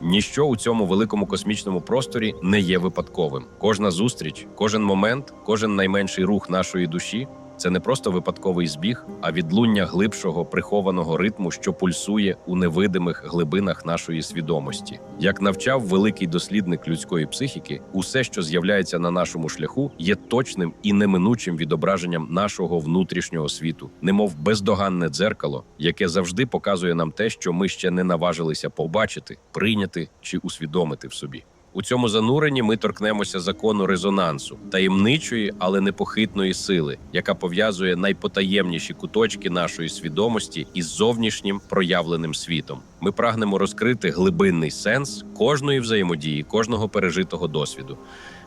Ніщо у цьому великому космічному просторі не є випадковим. Кожна зустріч, кожен момент, кожен найменший рух нашої душі це не просто випадковий збіг, а відлуння глибшого прихованого ритму, що пульсує у невидимих глибинах нашої свідомості. Як навчав великий дослідник людської психіки, усе, що з'являється на нашому шляху, є точним і неминучим відображенням нашого внутрішнього світу, немов бездоганне дзеркало, яке завжди показує нам те, що ми ще не наважилися побачити, прийняти чи усвідомити в собі. У цьому зануренні ми торкнемося закону резонансу, таємничої, але непохитної сили, яка пов'язує найпотаємніші куточки нашої свідомості із зовнішнім проявленим світом. Ми прагнемо розкрити глибинний сенс кожної взаємодії, кожного пережитого досвіду.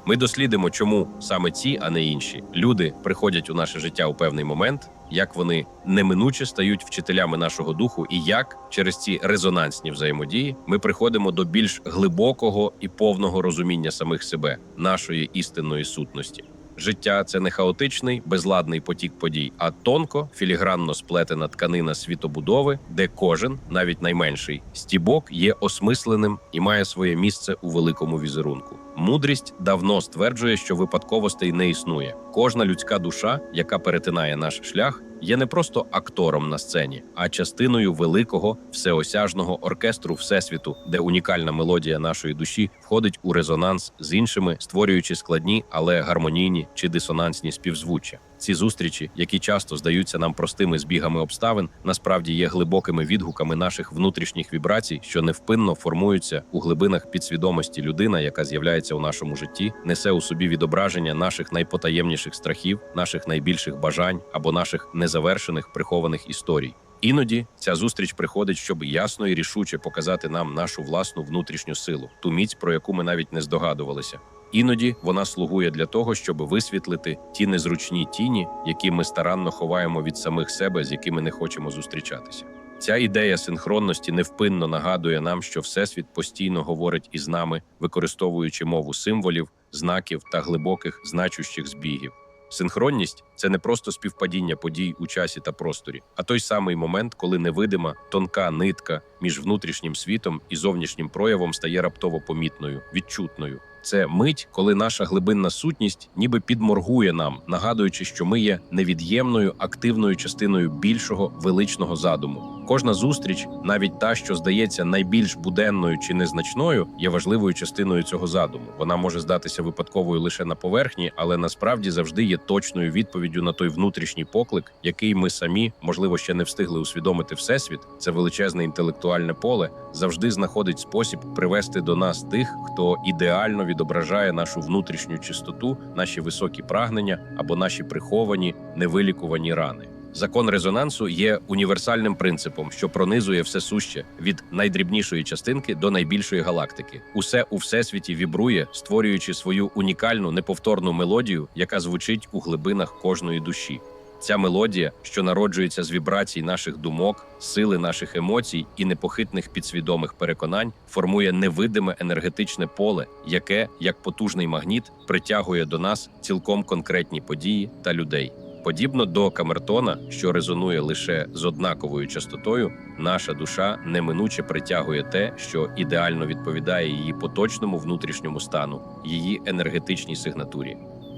Ми дослідимо, чому саме ці, а не інші люди приходять у наше життя у певний момент, як вони неминуче стають вчителями нашого духу, і як через ці резонансні взаємодії ми приходимо до більш глибокого і повного розуміння самих себе, нашої істинної сутності. Життя це не хаотичний, безладний потік подій, а тонко, філігранно сплетена тканина світобудови, де кожен, навіть найменший, стібок є осмисленим і має своє місце у великому візерунку. Мудрість давно стверджує, що випадковостей не існує. Кожна людська душа, яка перетинає наш шлях, є не просто актором на сцені, а частиною великого всеосяжного оркестру всесвіту, де унікальна мелодія нашої душі входить у резонанс з іншими, створюючи складні, але гармонійні чи дисонансні співзвуччя. Ці зустрічі, які часто здаються нам простими збігами обставин, насправді є глибокими відгуками наших внутрішніх вібрацій, що невпинно формуються у глибинах підсвідомості людина, яка з'являється у нашому житті, несе у собі відображення наших найпотаємніших страхів, наших найбільших бажань або наших незавершених прихованих історій. Іноді ця зустріч приходить, щоб ясно і рішуче показати нам нашу власну внутрішню силу, ту міць, про яку ми навіть не здогадувалися. Іноді вона слугує для того, щоб висвітлити ті незручні тіні, які ми старанно ховаємо від самих себе, з якими не хочемо зустрічатися. Ця ідея синхронності невпинно нагадує нам, що Всесвіт постійно говорить із нами, використовуючи мову символів, знаків та глибоких значущих збігів. Синхронність це не просто співпадіння подій у часі та просторі, а той самий момент, коли невидима тонка нитка між внутрішнім світом і зовнішнім проявом стає раптово помітною, відчутною. Це мить, коли наша глибинна сутність ніби підморгує нам, нагадуючи, що ми є невід'ємною активною частиною більшого величного задуму. Кожна зустріч, навіть та, що здається найбільш буденною чи незначною, є важливою частиною цього задуму. Вона може здатися випадковою лише на поверхні, але насправді завжди є точною відповіддю на той внутрішній поклик, який ми самі, можливо, ще не встигли усвідомити всесвіт. Це величезне інтелектуальне поле завжди знаходить спосіб привести до нас тих, хто ідеально відображає нашу внутрішню чистоту, наші високі прагнення або наші приховані невилікувані рани. Закон резонансу є універсальним принципом, що пронизує все суще від найдрібнішої частинки до найбільшої галактики. Усе у всесвіті вібрує, створюючи свою унікальну неповторну мелодію, яка звучить у глибинах кожної душі. Ця мелодія, що народжується з вібрацій наших думок, сили наших емоцій і непохитних підсвідомих переконань, формує невидиме енергетичне поле, яке, як потужний магніт, притягує до нас цілком конкретні події та людей. Подібно до камертона, що резонує лише з однаковою частотою, наша душа неминуче притягує те, що ідеально відповідає її поточному внутрішньому стану, її енергетичній сигнатурі.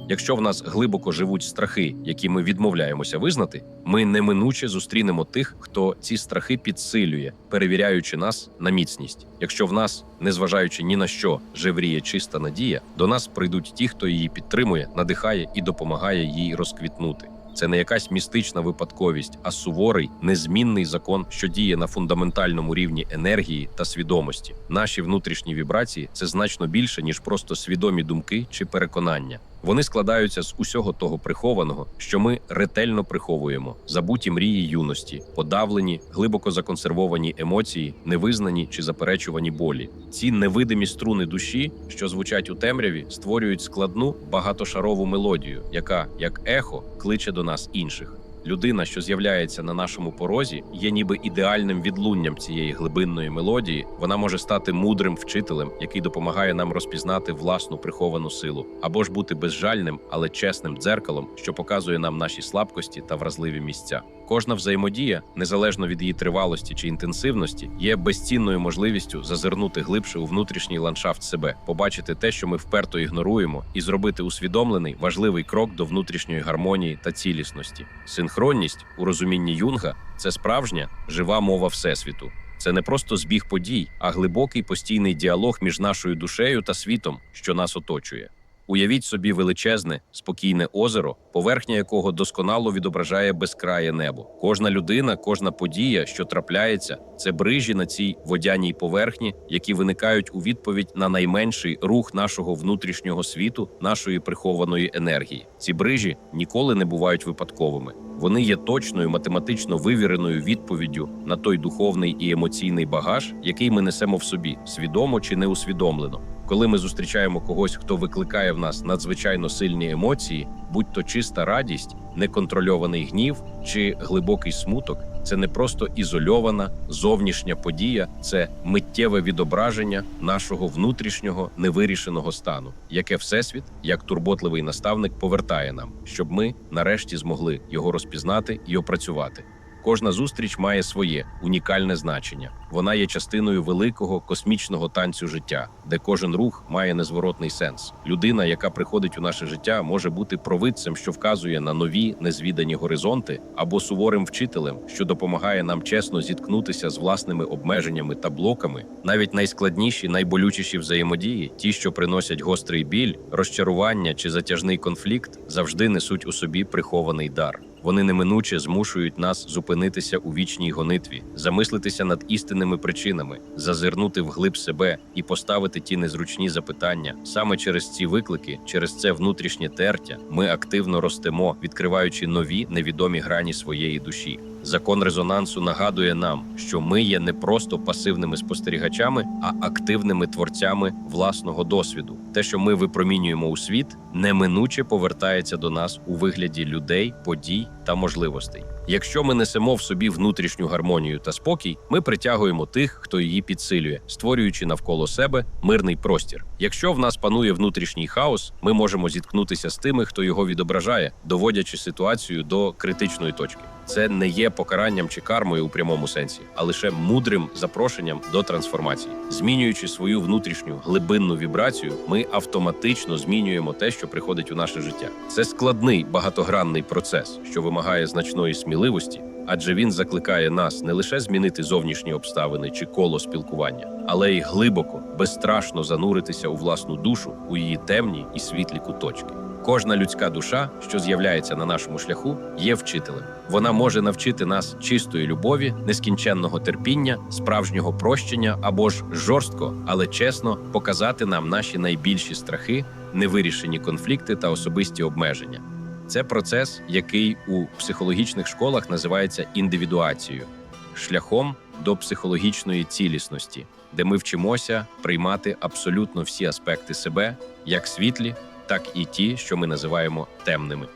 Якщо в нас глибоко живуть страхи, які ми відмовляємося визнати, ми неминуче зустрінемо тих, хто ці страхи підсилює, перевіряючи нас на міцність. Якщо в нас, незважаючи ні на що, жевріє чиста надія, до нас прийдуть ті, хто її підтримує, надихає і допомагає їй розквітнути. Це не якась містична випадковість, а суворий, незмінний закон, що діє на фундаментальному рівні енергії та свідомості. Наші внутрішні вібрації це значно більше, ніж просто свідомі думки чи переконання. Вони складаються з усього того прихованого, що ми ретельно приховуємо: забуті мрії юності, подавлені, глибоко законсервовані емоції, невизнані чи заперечувані болі. Ці невидимі струни душі, що звучать у темряві, створюють складну багатошарову мелодію, яка, як ехо, кличе до нас інших. Людина, що з'являється на нашому порозі, є ніби ідеальним відлунням цієї глибинної мелодії. Вона може стати мудрим вчителем, який допомагає нам розпізнати власну приховану силу, або ж бути безжальним, але чесним дзеркалом, що показує нам наші слабкості та вразливі місця. Кожна взаємодія, незалежно від її тривалості чи інтенсивності, є безцінною можливістю зазирнути глибше у внутрішній ландшафт себе, побачити те, що ми вперто ігноруємо, і зробити усвідомлений важливий крок до внутрішньої гармонії та цілісності. Синхронність у розумінні Юнга це справжня жива мова всесвіту. Це не просто збіг подій, а глибокий постійний діалог між нашою душею та світом, що нас оточує. Уявіть собі величезне, спокійне озеро, поверхня якого досконало відображає безкрає небо. Кожна людина, кожна подія, що трапляється, це брижі на цій водяній поверхні, які виникають у відповідь на найменший рух нашого внутрішнього світу, нашої прихованої енергії. Ці брижі ніколи не бувають випадковими. Вони є точною математично вивіреною відповіддю на той духовний і емоційний багаж, який ми несемо в собі, свідомо чи неусвідомлено. Коли ми зустрічаємо когось, хто викликає в нас надзвичайно сильні емоції, будь то чиста радість, неконтрольований гнів чи глибокий смуток, це не просто ізольована зовнішня подія, це миттєве відображення нашого внутрішнього невирішеного стану, яке всесвіт, як турботливий наставник, повертає нам, щоб ми нарешті змогли його розпізнати і опрацювати. Кожна зустріч має своє унікальне значення. Вона є частиною великого космічного танцю життя, де кожен рух має незворотний сенс. Людина, яка приходить у наше життя, може бути провидцем, що вказує на нові незвідані горизонти, або суворим вчителем, що допомагає нам чесно зіткнутися з власними обмеженнями та блоками. Навіть найскладніші, найболючіші взаємодії, ті, що приносять гострий біль, розчарування чи затяжний конфлікт, завжди несуть у собі прихований дар. Вони неминуче змушують нас зупинитися у вічній гонитві, замислитися над істинними причинами, зазирнути вглиб себе і поставити ті незручні запитання. Саме через ці виклики, через це внутрішнє тертя, ми активно ростемо, відкриваючи нові невідомі грані своєї душі. Закон резонансу нагадує нам, що ми є не просто пасивними спостерігачами, а активними творцями власного досвіду. Те, що ми випромінюємо у світ, неминуче повертається до нас у вигляді людей, подій та можливостей. Якщо ми несемо в собі внутрішню гармонію та спокій, ми притягуємо тих, хто її підсилює, створюючи навколо себе мирний простір. Якщо в нас панує внутрішній хаос, ми можемо зіткнутися з тими, хто його відображає, доводячи ситуацію до критичної точки. Це не є покаранням чи кармою у прямому сенсі, а лише мудрим запрошенням до трансформації. Змінюючи свою внутрішню глибинну вібрацію, ми автоматично змінюємо те, що приходить у наше життя. Це складний багатогранний процес, що вимагає значної сміливості, адже він закликає нас не лише змінити зовнішні обставини чи коло спілкування, але й глибоко, безстрашно зануритися у власну душу, у її темні і світлі куточки. Кожна людська душа, що з'являється на нашому шляху, є вчителем. Вона може навчити нас чистої любові, нескінченного терпіння, справжнього прощення або ж жорстко, але чесно показати нам наші найбільші страхи, невирішені конфлікти та особисті обмеження. Це процес, який у психологічних школах називається індивідуацією, шляхом до психологічної цілісності, де ми вчимося приймати абсолютно всі аспекти себе, як світлі, так і ті, що ми називаємо темними.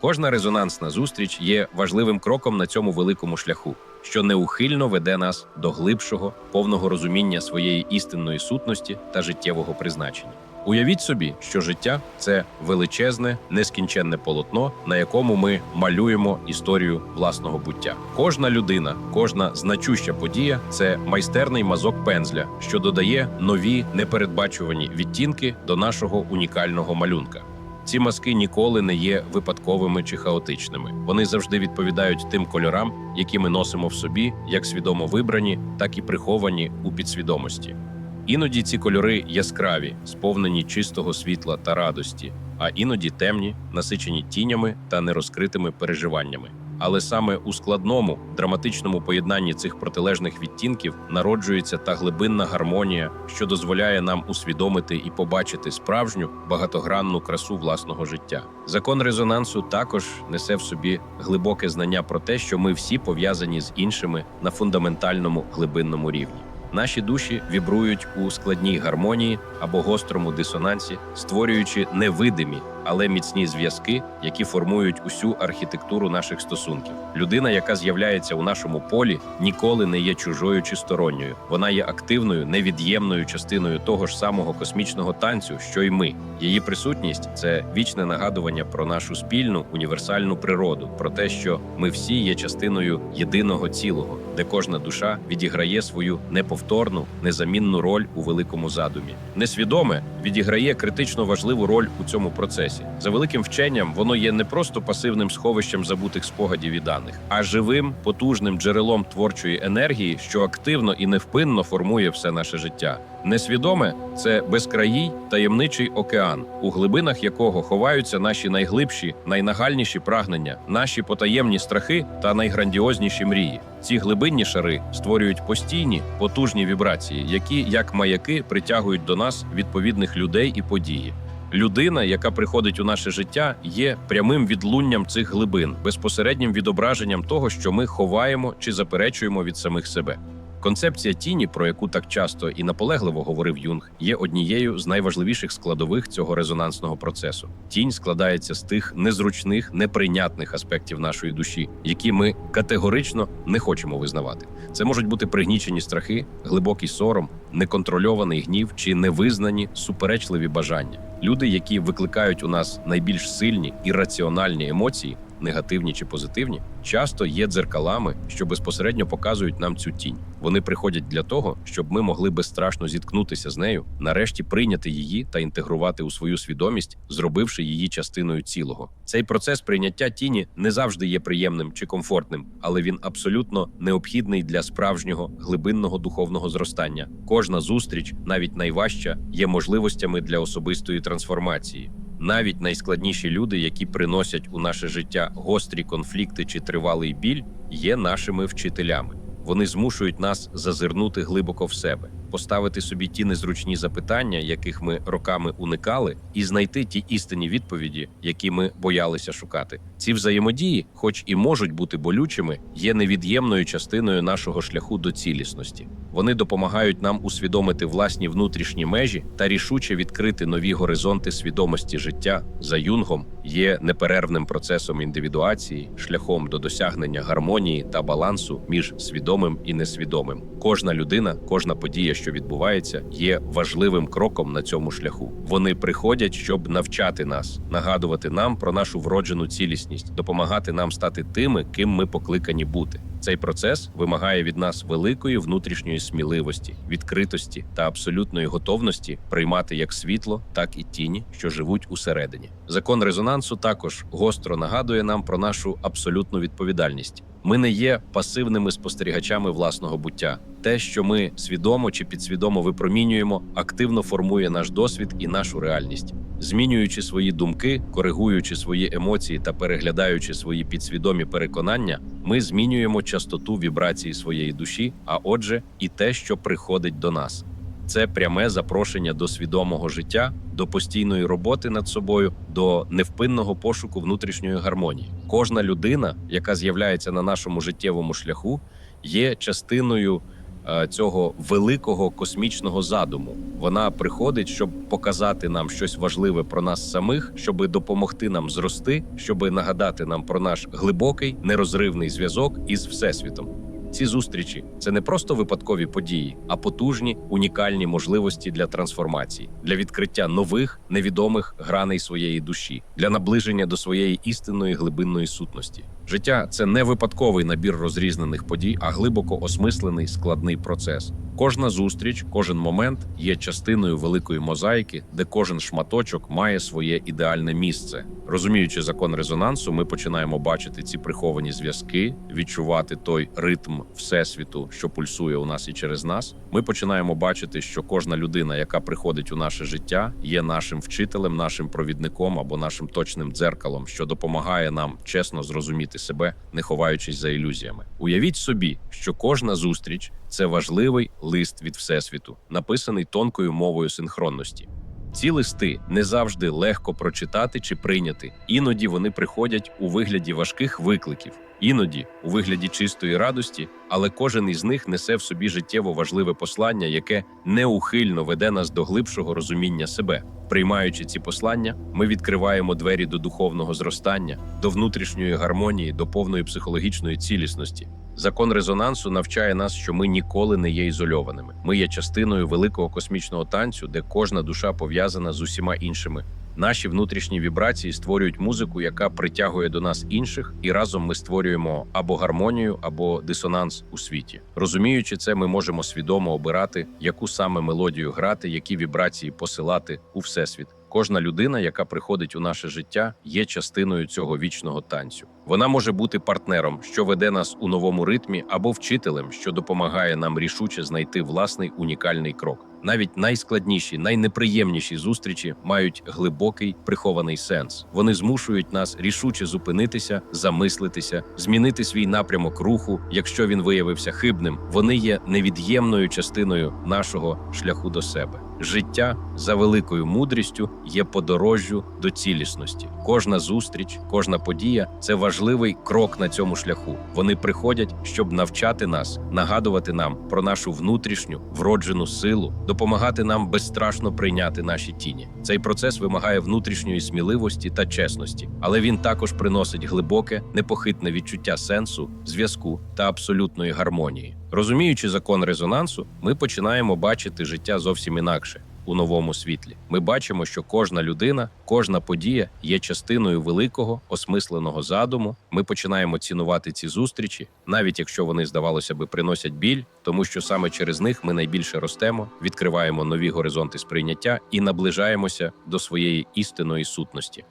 Кожна резонансна зустріч є важливим кроком на цьому великому шляху, що неухильно веде нас до глибшого, повного розуміння своєї істинної сутності та життєвого призначення. Уявіть собі, що життя це величезне, нескінченне полотно, на якому ми малюємо історію власного буття. Кожна людина, кожна значуща подія це майстерний мазок пензля, що додає нові непередбачувані відтінки до нашого унікального малюнка. Ці мазки ніколи не є випадковими чи хаотичними. Вони завжди відповідають тим кольорам, які ми носимо в собі, як свідомо вибрані, так і приховані у підсвідомості. Іноді ці кольори яскраві, сповнені чистого світла та радості, а іноді темні, насичені тінями та нерозкритими переживаннями. Але саме у складному, драматичному поєднанні цих протилежних відтінків народжується та глибинна гармонія, що дозволяє нам усвідомити і побачити справжню багатогранну красу власного життя. Закон резонансу також несе в собі глибоке знання про те, що ми всі пов'язані з іншими на фундаментальному глибинному рівні. Наші душі вібрують у складній гармонії або гострому дисонансі, створюючи невидимі, але міцні зв'язки, які формують усю архітектуру наших стосунків. Людина, яка з'являється у нашому полі, ніколи не є чужою чи сторонньою. Вона є активною, невід'ємною частиною того ж самого космічного танцю, що й ми. Її присутність це вічне нагадування про нашу спільну універсальну природу, про те, що ми всі є частиною єдиного цілого, де кожна душа відіграє свою неповторну, незамінну роль у великому задумі. Несвідоме відіграє критично важливу роль у цьому процесі. За великим вченням, воно є не просто пасивним сховищем забутих спогадів і даних, а живим, потужним джерелом творчої енергії, що активно і невпинно формує все наше життя. Несвідоме це безкраїй таємничий океан, у глибинах якого ховаються наші найглибші, найнагальніші прагнення, наші потаємні страхи та найграндіозніші мрії. Ці глибинні шари створюють постійні потужні вібрації, які, як маяки, притягують до нас відповідних людей і події. Людина, яка приходить у наше життя, є прямим відлунням цих глибин, безпосереднім відображенням того, що ми ховаємо чи заперечуємо від самих себе. Концепція тіні, про яку так часто і наполегливо говорив Юнг, є однією з найважливіших складових цього резонансного процесу. Тінь складається з тих незручних, неприйнятних аспектів нашої душі, які ми категорично не хочемо визнавати. Це можуть бути пригнічені страхи, глибокий сором, неконтрольований гнів чи невизнані суперечливі бажання. Люди, які викликають у нас найбільш сильні і раціональні емоції, негативні чи позитивні, часто є дзеркалами, що безпосередньо показують нам цю тінь. Вони приходять для того, щоб ми могли безстрашно зіткнутися з нею, нарешті прийняти її та інтегрувати у свою свідомість, зробивши її частиною цілого. Цей процес прийняття тіні не завжди є приємним чи комфортним, але він абсолютно необхідний для справжнього глибинного духовного зростання. Кожна зустріч, навіть найважча, є можливостями для особистої трансформації. Навіть найскладніші люди, які приносять у наше життя гострі конфлікти чи тривалий біль, є нашими вчителями. Вони змушують нас зазирнути глибоко в себе, поставити собі ті незручні запитання, яких ми роками уникали, і знайти ті істинні відповіді, які ми боялися шукати. Ці взаємодії, хоч і можуть бути болючими, є невід'ємною частиною нашого шляху до цілісності. Вони допомагають нам усвідомити власні внутрішні межі та рішуче відкрити нові горизонти свідомості життя за юнгом є неперервним процесом індивідуації, шляхом до досягнення гармонії та балансу між свідомим і несвідомим. Кожна людина, кожна подія, що відбувається, є важливим кроком на цьому шляху. Вони приходять, щоб навчати нас, нагадувати нам про нашу вроджену цілісність, допомагати нам стати тими, ким ми покликані бути. Цей процес вимагає від нас великої внутрішньої сміливості, відкритості та абсолютної готовності приймати як світло, так і тіні, що живуть усередині. Закон резонансу також гостро нагадує нам про нашу абсолютну відповідальність. Ми не є пасивними спостерігачами власного буття. Те, що ми свідомо чи підсвідомо випромінюємо, активно формує наш досвід і нашу реальність. Змінюючи свої думки, коригуючи свої емоції та переглядаючи свої підсвідомі переконання, ми змінюємо частоту вібрації своєї душі, а отже, і те, що приходить до нас. Це пряме запрошення до свідомого життя, до постійної роботи над собою, до невпинного пошуку внутрішньої гармонії. Кожна людина, яка з'являється на нашому життєвому шляху, є частиною е, цього великого космічного задуму. Вона приходить, щоб показати нам щось важливе про нас самих, щоб допомогти нам зрости, щоб нагадати нам про наш глибокий нерозривний зв'язок із всесвітом. Ці зустрічі це не просто випадкові події, а потужні унікальні можливості для трансформації, для відкриття нових невідомих граней своєї душі, для наближення до своєї істинної глибинної сутності. Життя це не випадковий набір розрізнених подій, а глибоко осмислений складний процес. Кожна зустріч, кожен момент є частиною великої мозаїки, де кожен шматочок має своє ідеальне місце. Розуміючи закон резонансу, ми починаємо бачити ці приховані зв'язки, відчувати той ритм всесвіту, що пульсує у нас і через нас. Ми починаємо бачити, що кожна людина, яка приходить у наше життя, є нашим вчителем, нашим провідником або нашим точним дзеркалом, що допомагає нам чесно зрозуміти себе, не ховаючись за ілюзіями. Уявіть собі, що кожна зустріч це важливий лист від всесвіту, написаний тонкою мовою синхронності. Ці листи не завжди легко прочитати чи прийняти. Іноді вони приходять у вигляді важких викликів, іноді у вигляді чистої радості, але кожен із них несе в собі життєво важливе послання, яке неухильно веде нас до глибшого розуміння себе. Приймаючи ці послання, ми відкриваємо двері до духовного зростання, до внутрішньої гармонії, до повної психологічної цілісності. Закон резонансу навчає нас, що ми ніколи не є ізольованими. Ми є частиною великого космічного танцю, де кожна душа пов'язана з усіма іншими. Наші внутрішні вібрації створюють музику, яка притягує до нас інших, і разом ми створюємо або гармонію, або дисонанс у світі. Розуміючи це, ми можемо свідомо обирати, яку саме мелодію грати, які вібрації посилати у всесвіт. Кожна людина, яка приходить у наше життя, є частиною цього вічного танцю. Вона може бути партнером, що веде нас у новому ритмі, або вчителем, що допомагає нам рішуче знайти власний унікальний крок. Навіть найскладніші, найнеприємніші зустрічі мають глибокий прихований сенс. Вони змушують нас рішуче зупинитися, замислитися, змінити свій напрямок руху, якщо він виявився хибним. Вони є невід'ємною частиною нашого шляху до себе. Життя за великою мудрістю є подорожжю до цілісності. Кожна зустріч, кожна подія це важливий крок на цьому шляху. Вони приходять, щоб навчати нас, нагадувати нам про нашу внутрішню вроджену силу, допомагати нам безстрашно прийняти наші тіні. Цей процес вимагає внутрішньої сміливості та чесності, але він також приносить глибоке, непохитне відчуття сенсу, зв'язку та абсолютної гармонії. Розуміючи закон резонансу, ми починаємо бачити життя зовсім інакше. У новому світлі ми бачимо, що кожна людина, кожна подія є частиною великого осмисленого задуму. Ми починаємо цінувати ці зустрічі, навіть якщо вони, здавалося би, приносять біль, тому що саме через них ми найбільше ростемо, відкриваємо нові горизонти сприйняття і наближаємося до своєї істинної сутності.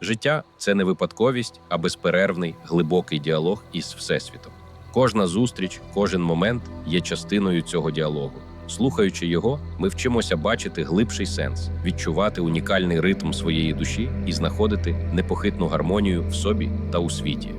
Життя це не випадковість, а безперервний глибокий діалог із всесвітом. Кожна зустріч, кожен момент є частиною цього діалогу. Слухаючи його, ми вчимося бачити глибший сенс, відчувати унікальний ритм своєї душі і знаходити непохитну гармонію в собі та у світі.